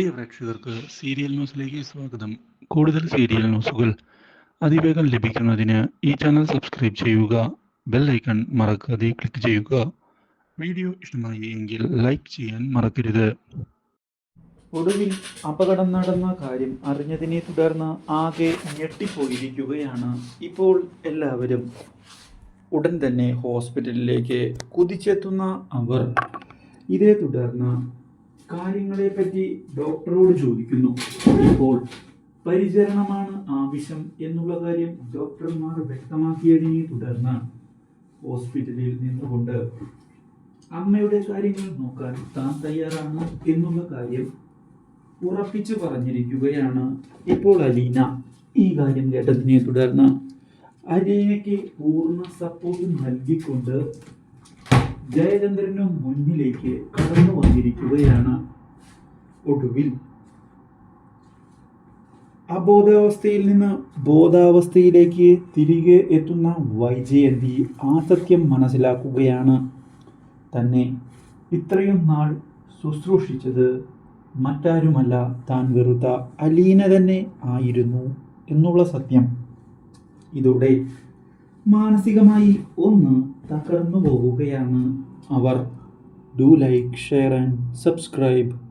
പ്രിയ പ്രേക്ഷകർക്ക് സീരിയൽ ന്യൂസിലേക്ക് സ്വാഗതം. കൂടുതൽ സീരിയൽ ന്യൂസുകൾ അതിവേഗം ലഭിക്കുന്നതിന് ഈ ചാനൽ സബ്സ്ക്രൈബ് ചെയ്യുക ബെൽ ഐക്കൺ മറക്കാതെ ക്ലിക്ക് ചെയ്യുക. വീഡിയോ ഇഷ്ടമായി എങ്കിൽ ലൈക്ക് ചെയ്യാൻ മറക്കരുത്. ഒടുവിൽ അപകടം നടന്ന കാര്യം അറിഞ്ഞതിനെ തുടർന്ന് ആകെ ഞെട്ടിപ്പോയിരിക്കുകയാണ് ഇപ്പോൾ എല്ലാവരും. ഉടൻ തന്നെ ഹോസ്പിറ്റലിലേക്ക് കുതിച്ചെത്തുന്ന അവർ. ഇതേ തുടർന്ന് കാര്യങ്ങളെപ്പറ്റി ഡോക്ടറോട് ചോദിക്കുന്നു. ഇപ്പോൾ പരിചരണമാണ് ആവശ്യം എന്നുള്ള കാര്യം ഡോക്ടർമാർ വ്യക്തമാക്കിയതിനെ തുടർന്ന് ഹോസ്പിറ്റലിൽ നിന്നുകൊണ്ട് അമ്മയുടെ കാര്യങ്ങൾ നോക്കാൻ താൻ തയ്യാറാണ് എന്നുള്ള കാര്യം ഉറപ്പിച്ചു പറഞ്ഞിരിക്കുകയാണ് ഇപ്പോൾ അലീന. ഈ കാര്യം കേട്ടതിനെ തുടർന്ന് അലീനയ്ക്ക് പൂർണ സപ്പോർട്ട് നൽകിക്കൊണ്ട് ജയചന്ദ്രനും മുന്നിലേക്ക് കടന്നു വന്നിരിക്കുകയാണ് ഒടുവിൽ. അബോധാവസ്ഥയിൽ നിന്ന് ബോധാവസ്ഥയിലേക്ക് തിരികെ എത്തുന്ന വൈജയന്തി ആ സത്യം മനസ്സിലാക്കുകയാണ്. തന്നെ ഇത്രയും നാൾ ശുശ്രൂഷിച്ചത് മറ്റാരുമല്ല താൻ വെറുത്ത അലീന തന്നെ ആയിരുന്നു എന്നുള്ള സത്യം. ഇതോടെ മാനസികമായി ഒന്ന് തകർന്നു പോവുകയാണ് അവർ. Do like share and subscribe